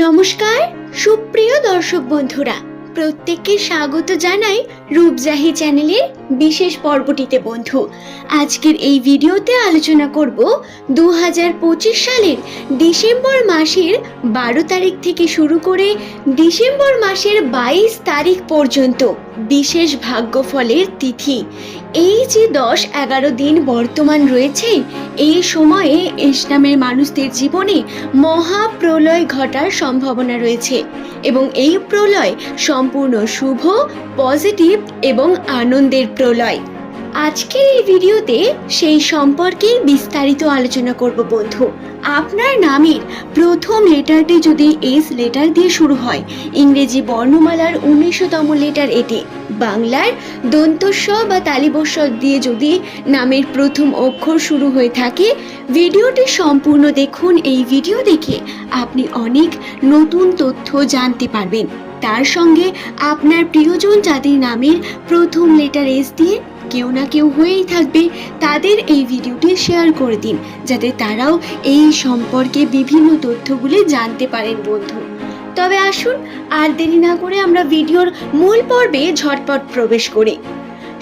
নমস্কার, সুপ্রিয় দর্শক বন্ধুরা। প্রত্যেককে স্বাগত জানাই রূপজাহি চ্যানেলের বিশেষ পর্বটিতে, বন্ধু। আজকের এই ভিডিওতে আলোচনা করব দু হাজার পঁচিশ সালের ডিসেম্বর মাসের বারো তারিখ থেকে শুরু করে ডিসেম্বর মাসের বাইশ তারিখ পর্যন্ত। বিশেষ ভাগ্যফলের তিথি। এই যে দশ এগারো দিন বর্তমান রয়েছে, এই সময়ে ইসলামের মানুষদের জীবনে মহাপ্রলয় ঘটার সম্ভাবনা রয়েছে এবং এই প্রলয় সম্পূর্ণ শুভ, পজিটিভ এবং আনন্দের প্রলয়। আজকের এই ভিডিওতে সেই সম্পর্কে বিস্তারিত আলোচনা করব বন্ধু। আপনার নামের প্রথম লেটারটি যদি এস লেটার দিয়ে শুরু হয়, ইংরেজি বর্ণমালার উনিশতম লেটার এটি। বাংলার দন্তস্ব বা তালিবস্ব দিয়ে যদি নামের প্রথম অক্ষর শুরু হয়ে থাকে, ভিডিওটি সম্পূর্ণ দেখুন। এই ভিডিও দেখে আপনি অনেক নতুন তথ্য জানতে পারবেন। তার সঙ্গে আপনার প্রিয়জন যাদের নামের প্রথম লেটার এস দিয়ে কেউ না কেউ হয়েই থাকবে, তাদের এই ভিডিওটি শেয়ার করে দিন, যাতে তারাও এই সম্পর্কে বিভিন্ন তথ্যগুলি জানতে পারেন বন্ধু। তবে আসুন, আর দেরি না করে আমরা ভিডিওর মূল পর্বে ঝটপট প্রবেশ করি।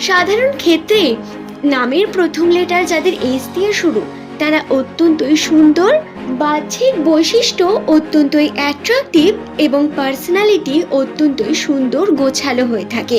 সাধারণ ক্ষেত্রে নামের প্রথম লেটার যাদের এস দিয়ে শুরু, তারা অত্যন্তই সুন্দর, বাহ্যিক বৈশিষ্ট্য অত্যন্তই অ্যাট্রাকটিভ এবং পার্সোনালিটি অত্যন্তই সুন্দর, গোছালো হয়ে থাকে।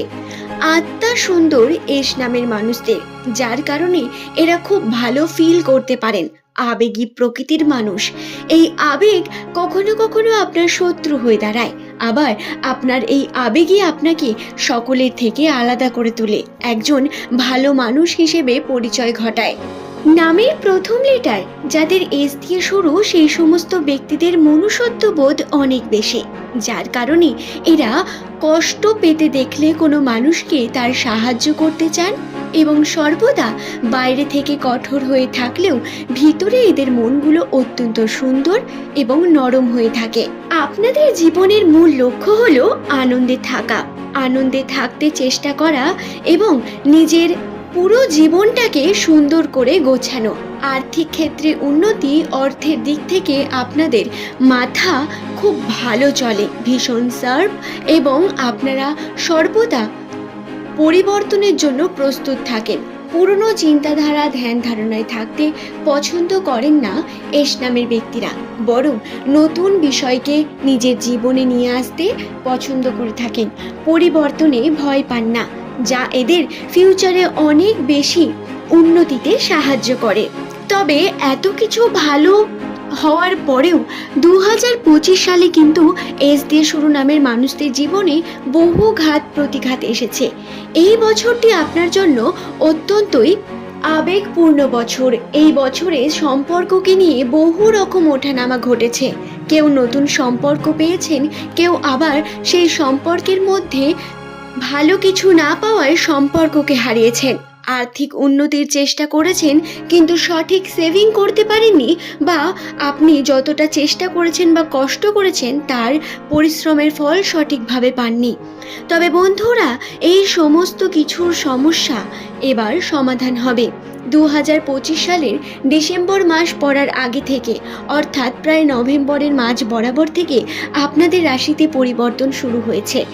আত্মা সুন্দর এস নামের মানুষদের, যার কারণে এরা খুব ভালো ফিল করতে পারেন, আবেগী প্রকৃতির মানুষ। এই আবেগ কখনো কখনো আপনার শত্রু হয়ে দাঁড়ায়, আবার আপনার এই আবেগই আপনাকে সকলের থেকে আলাদা করে তোলে, একজন ভালো মানুষ হিসেবে পরিচয় ঘটায়। নামের প্রথম লেটার, যাদের এস দিয়ে শুরু সেই সমস্ত ব্যক্তিদের মনুষ্যত্ববোধ অনেক বেশি। যার কারণে এরা কষ্ট পেতে দেখলে কোনো মানুষকে তার সাহায্য করতে চান এবং সর্বদা বাইরে থেকে কঠোর হয়ে থাকলেও ভিতরে এদের মনগুলো অত্যন্ত সুন্দর এবং নরম হয়ে থাকে। আপনাদের জীবনের মূল লক্ষ্য হলো আনন্দে থাকা। আনন্দে থাকতে চেষ্টা করা এবং নিজের পুরো জীবনটাকে সুন্দর করে গোছানো। আর্থিক ক্ষেত্রে উন্নতি অর্থের দিক থেকে আপনাদের মাথা খুব ভালো চলে। ভীষণ সার্ভ এবং আপনারা সর্বদা পরিবর্তনের জন্য প্রস্তুত থাকেন। পুরনো চিন্তাধারা ধ্যান ধারণায় থাকতে পছন্দ করেন না এস নামের ব্যক্তিরা। বরং নতুন বিষয়কে নিজের জীবনে নিয়ে আসতে পছন্দ করে থাকেন। পরিবর্তনে ভয় পান না। যা এদের ফিউচারে অনেক বেশি উন্নতিতে সাহায্য করে। তবে এত কিছু ভালো হওয়ার পরেও দু সালে কিন্তু এস দিয়ে শুরু নামের মানুষদের জীবনে বহু ঘাত প্রতিঘাত এসেছে। এই বছরটি আপনার জন্য অত্যন্তই আবেগপূর্ণ বছর। এই বছরে সম্পর্ককে নিয়ে বহু রকম ওঠানামা ঘটেছে। কেউ নতুন সম্পর্ক পেয়েছেন, কেউ আবার সেই সম্পর্কের মধ্যে ভালো কিছু না পাওয়ায় সম্পর্ককে হারিয়েছেন। আর্থিক উন্নতির চেষ্টা করেছেন, কিন্তু সঠিক সেভিং করতে পারেননি বা আপনি যতটা চেষ্টা করেছেন বা কষ্ট করেছেন, তার পরিশ্রমের ফল সঠিকভাবে পাননি। তবে বন্ধুরা, এই সমস্ত কিছুর সমস্যা এবার সমাধান হবে। দু হাজার পঁচিশ সালের ডিসেম্বর মাস পড়ার আগে থেকে, অর্থাৎ প্রায় নভেম্বরের মাঝ বরাবর থেকে আপনাদের রাশিতে পরিবর্তন শুরু হয়েছে।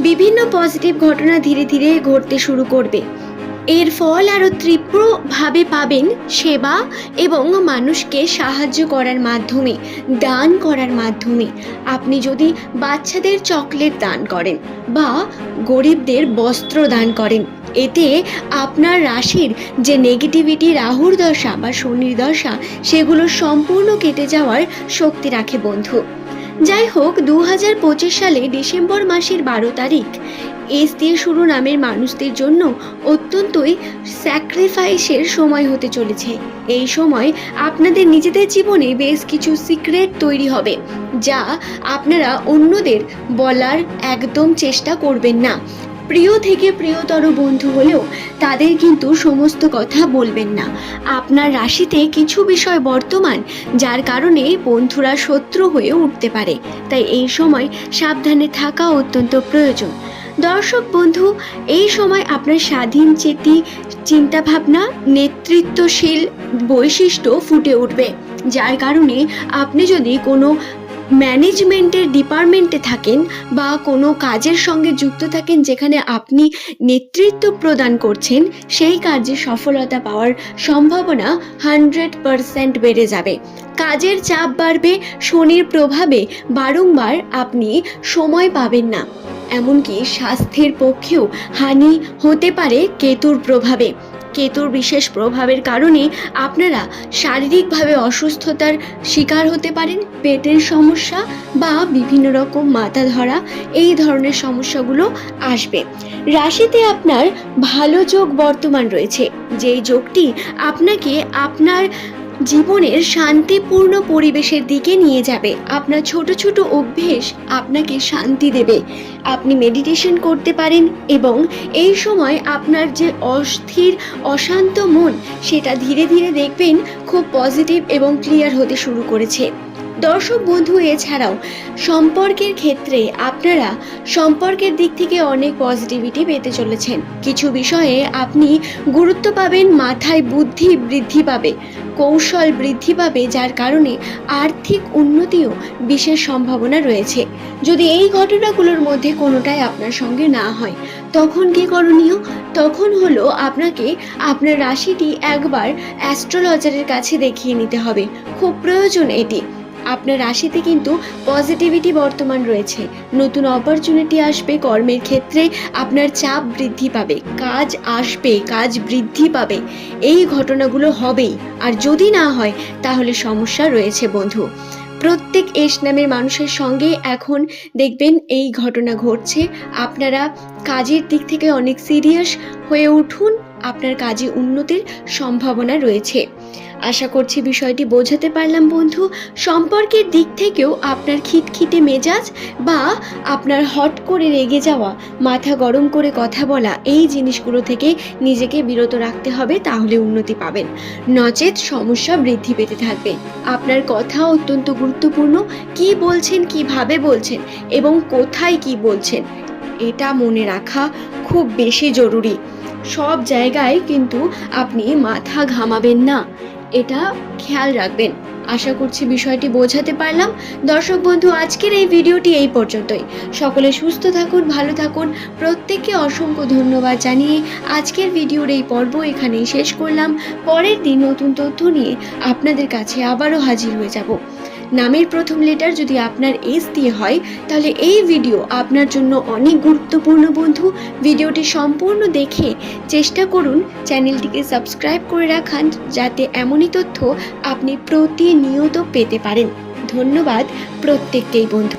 বিভিন্ন পজিটিভ ঘটনা ধীরে ধীরে ঘটতে শুরু করবে। এর ফল আরও তীব্রভাবে পাবেন সেবা এবং মানুষকে সাহায্য করার মাধ্যমে, দান করার মাধ্যমে। আপনি যদি বাচ্চাদের চকলেট দান করেন বা গরিবদের বস্ত্র দান করেন এতে আপনার রাশির যে নেগেটিভিটি রাহুর দশা বা শনির দশা, সেগুলো সম্পূর্ণ কেটে যাওয়ার শক্তি রাখে বন্ধু। যাই হোক দু হাজার পঁচিশ সালে ডিসেম্বর মাসের বারো তারিখ, এস দিয়ে শুরু নামের মানুষদের জন্য অত্যন্তই স্যাক্রিফাইসের সময় হতে চলেছে। এই সময় আপনাদের নিজেদের জীবনে বেশ কিছু সিক্রেট তৈরি হবে, যা আপনারা অন্যদের বলার একদম চেষ্টা করবেন না। প্রিয় থেকে প্রিয়তর বন্ধু হলেও তাদের কিন্তু সমস্ত কথা বলবেন না। আপনার রাশিতে কিছু বিষয় বর্তমান, যার কারণে বন্ধুরা শত্রু হয়ে উঠতে পারে। তাই এই সময় সাবধানে থাকা অত্যন্ত প্রয়োজন। দর্শক বন্ধু, এই সময় আপনার স্বাধীন চেতি, চিন্তাভাবনা, নেতৃত্বশীল বৈশিষ্ট্য ফুটে উঠবে। যার কারণে আপনি যদি কোনো ম্যানেজমেন্টের ডিপার্টমেন্টে থাকেন বা কোনো কাজের সঙ্গে যুক্ত থাকেন যেখানে আপনি নেতৃত্ব প্রদান করছেন, সেই কার্যে সফলতা পাওয়ার সম্ভাবনা হান্ড্রেড পারসেন্ট বেড়ে যাবে। কাজের চাপ বাড়বে, শনির প্রভাবে বারংবার আপনি সময় পাবেন না। এমনকি স্বাস্থ্যের পক্ষেও হানি হতে পারে কেতুর প্রভাবে। কেতুর বিশেষ প্রভাবের কারণে আপনারা শারীরিকভাবে অসুস্থতার শিকার হতে পারেন, পেটের সমস্যা বা বিভিন্ন রকম মাথা ধরা এই ধরনের সমস্যাগুলো আসবে। রাশিতে আপনার ভালো যোগ বর্তমান রয়েছে, যেই যোগটি আপনাকে আপনার জীবনের শান্তিপূর্ণ পরিবেশের দিকে নিয়ে যাবে। আপনার ছোট ছোট অভ্যেস আপনাকে শান্তি দেবে। আপনি মেডিটেশন করতে পারেন এবং এই সময় আপনার যে অস্থির, অশান্ত মন, সেটা ধীরে ধীরে দেখবেন খুব পজিটিভ এবং ক্লিয়ার হতে শুরু করেছে। দর্শক বন্ধু, এছাড়াও সম্পর্কের ক্ষেত্রে আপনারা সম্পর্কের দিক থেকে অনেক পজিটিভিটি পেতে চলেছেন। কিছু বিষয়ে আপনি গুরুত্ব পাবেন, মাথায় বুদ্ধি বৃদ্ধি পাবে, কৌশল বৃদ্ধি পাবে, যার কারণে আর্থিক উন্নতিও বিশেষ সম্ভাবনা রয়েছে। যদি এই ঘটনাগুলোর মধ্যে কোনোটাই আপনার সঙ্গে না হয়, তখন কি করণীয়? তখন হলো আপনাকে আপনার রাশিটি একবার অ্যাস্ট্রোলজারের কাছে দেখিয়ে নিতে হবে। খুব প্রয়োজন এটি। আপনার রাশিতে কিন্তু পজিটিভিটি বর্তমান রয়েছে। নতুন অপরচুনিটি আসবে, কর্মের ক্ষেত্রে আপনার চাপ বৃদ্ধি পাবে, কাজ আসবে, কাজ বৃদ্ধি পাবে। এই ঘটনাগুলো হবেই। আর যদি না হয়, তাহলে সমস্যা রয়েছে বন্ধু। প্রত্যেক এস নামের মানুষের সঙ্গে এখন দেখবেন এই ঘটনা ঘটছে। আপনারা কাজের দিক থেকে অনেক সিরিয়াস হয়ে উঠুন। আপনার কাজে উন্নতির সম্ভাবনা রয়েছে। আশা করছি বিষয়টি বোঝাতে পারলাম, বন্ধু। সম্পর্কের দিক থেকেও আপনার খিটখিটে মেজাজ বা আপনার হট করে রেগে যাওয়া, মাথা গরম করে কথা বলা, এই জিনিসগুলো থেকে নিজেকে বিরত রাখতে হবে, তাহলে উন্নতি পাবেন। নচেত সমস্যা বৃদ্ধি পেতে থাকবে। আপনার কথা অত্যন্ত গুরুত্বপূর্ণ। কি বলছেন, কীভাবে বলছেন এবং কোথায় কি বলছেন, এটা মনে রাখা খুব বেশি জরুরি। সব জায়গায় কিন্তু আপনি মাথা ঘামাবেন না। এটা খেয়াল রাখবেন। আশা করছি বিষয়টি বোঝাতে পারলাম। দর্শক বন্ধু, আজকের এই ভিডিওটি এই পর্যন্তই। সকলে সুস্থ থাকুন, ভালো থাকুন। প্রত্যেককে অসংখ্য ধন্যবাদ জানিয়ে আজকের ভিডিওর এই পর্ব এখানেই শেষ করলাম। পরের দিন নতুন তথ্য নিয়ে আপনাদের কাছে আবারও হাজির হয়ে যাব। নামের প্রথম লেটার যদি আপনার এস দিয়ে হয়, তাহলে এই ভিডিও আপনার জন্য অনেক গুরুত্বপূর্ণ বন্ধু। ভিডিওটি সম্পূর্ণ দেখে চেষ্টা করুন চ্যানেলটিকে সাবস্ক্রাইব করে রাখান, যাতে এমনই তথ্য আপনি প্রতিনিয়ত পেতে পারেন। ধন্যবাদ প্রত্যেককেই বন্ধু।